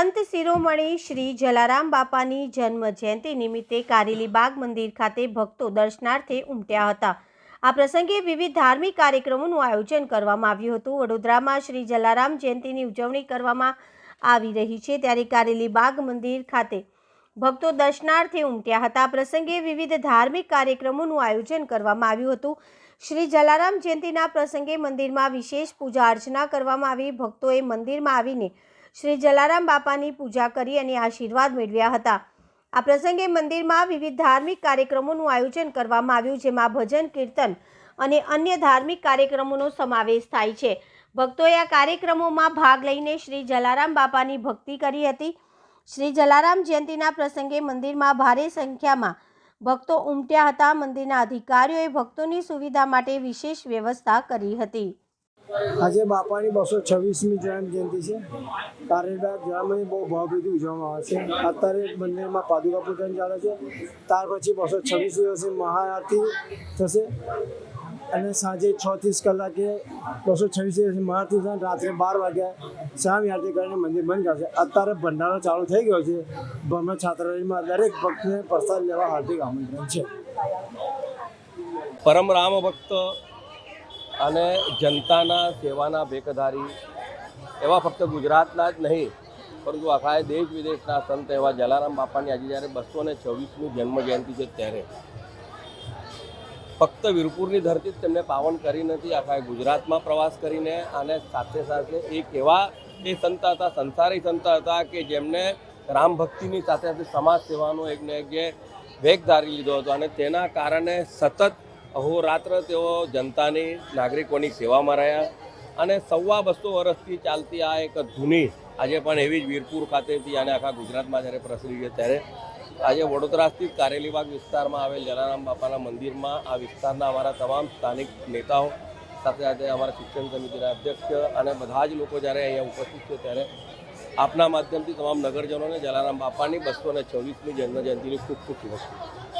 સંત શિરોમણી શ્રી જલારામ બાપાની જન્મ જયંતિ નિમિત્તે કારેલી બાગ મંદિર ખાતે ભક્તો દર્શનાર્થે ઉમટ્યા હતા. આ પ્રસંગે વિવિધ ધાર્મિક કાર્યક્રમોનું આયોજન કરવામાં આવ્યું હતું. વડોદરામાં શ્રી જલારામ જયંતિની ઉજવણી કરવામાં આવી રહી છે ત્યારે કારેલી બાગ મંદિર ખાતે ભક્તો દર્શનાર્થે ઉમટ્યા હતા. આ પ્રસંગે વિવિધ ધાર્મિક કાર્યક્રમોનું આયોજન કરવામાં આવ્યું હતું. શ્રી જલારામ જયંતિના પ્રસંગે મંદિરમાં વિશેષ પૂજા અર્ચના કરવામાં આવી. ભક્તોએ મંદિરમાં આવીને શ્રી જલારામ બાપાની પૂજા કરી અને આશીર્વાદ મેળવ્યા હતા. આ પ્રસંગે મંદિરમાં વિવિધ ધાર્મિક કાર્યક્રમોનું આયોજન કરવામાં આવ્યું, જેમાં ભજન, કીર્તન અને અન્ય ધાર્મિક કાર્યક્રમોનો સમાવેશ થાય છે. ભક્તોએ આ કાર્યક્રમોમાં ભાગ લઈને શ્રી જલારામ બાપાની ભક્તિ કરી હતી. શ્રી જલારામ જયંતિના પ્રસંગે મંદિરમાં ભારે સંખ્યામાં ભક્તો ઉમટ્યા હતા. મંદિરના અધિકારીઓએ ભક્તોની સુવિધા માટે વિશેષ વ્યવસ્થા કરી હતી. આજે બાપાની બસો છવ્વીસમી જન્મ જયંતિ છે. કારેલબાગ જન્મની બહુ ભાવભીથી ઉજવવામાં આવે છે. અત્યારે મંદિરમાં પાદુકા પૂજન ચાલે છે. ત્યાર પછી બસો છવ્વીસ દિવસે મહાઆરતી થશે. અને સાંજે છ ત્રીસ કલાકે બસો છવ્વીસ દિવસે મહાઆરતી થશે રાત્રે બાર વાગ્યા શામ આરતી કરીને મંદિર બંધ કરશે. અત્યારે ભંડારો ચાલુ થઈ ગયો છે. બ્રહ્મ છાત્રાલયમાં દરેક ભક્તને પ્રસાદ લેવા હાર્દિક આમંત્રણ છે. પરમ રામ ભક્ત અને જનતાના સેવાના ભેકધારી એવા ફક્ત ગુજરાતના જ નહીં, પરંતુ આખા દેશ વિદેશના સંત એવા જલારામ બાપાની આજે જ્યારે બસો ને છવ્વીસમી જન્મ જયંતિ છે ત્યારે, ફક્ત વીરપુરની ધરતી જ તેમને પાવન કરી નથી, આખા ગુજરાતમાં પ્રવાસ કરીને અને સાથે સાથે એક એવા એ સંત હતા, સંસારી સંત હતા કે જેમને રામ ભક્તિની સાથે સાથે સમાજ સેવાનો એકને એક જે વેગ ધારી લીધો હતો અને તેના કારણે સતત અહોરાત્ર તેઓ જનતાની નાગરિકોની સેવામાં રહ્યા અને સવા બસો વર્ષથી ચાલતી આ એક ધૂની આજે પણ એવી જ વીરપુર ખાતેથી અને આખા ગુજરાતમાં જ્યારે પ્રસરી છે ત્યારે આજે વડોદરા સ્થિત કારેલીબાગ વિસ્તારમાં આવેલ જલારામ બાપાના મંદિરમાં આ વિસ્તારના અમારા તમામ સ્થાનિક નેતાઓ સાથે સાથે અમારા શિક્ષણ સમિતિના અધ્યક્ષ અને બધા જ લોકો જ્યારે અહીંયા ઉપસ્થિત છે ત્યારે આપના માધ્યમથી તમામ નગરજનોને જલારામ બાપાની બસો ને છવ્વીસમી જન્મજયંતિની ખૂબ ખૂબ શુભેચ્છા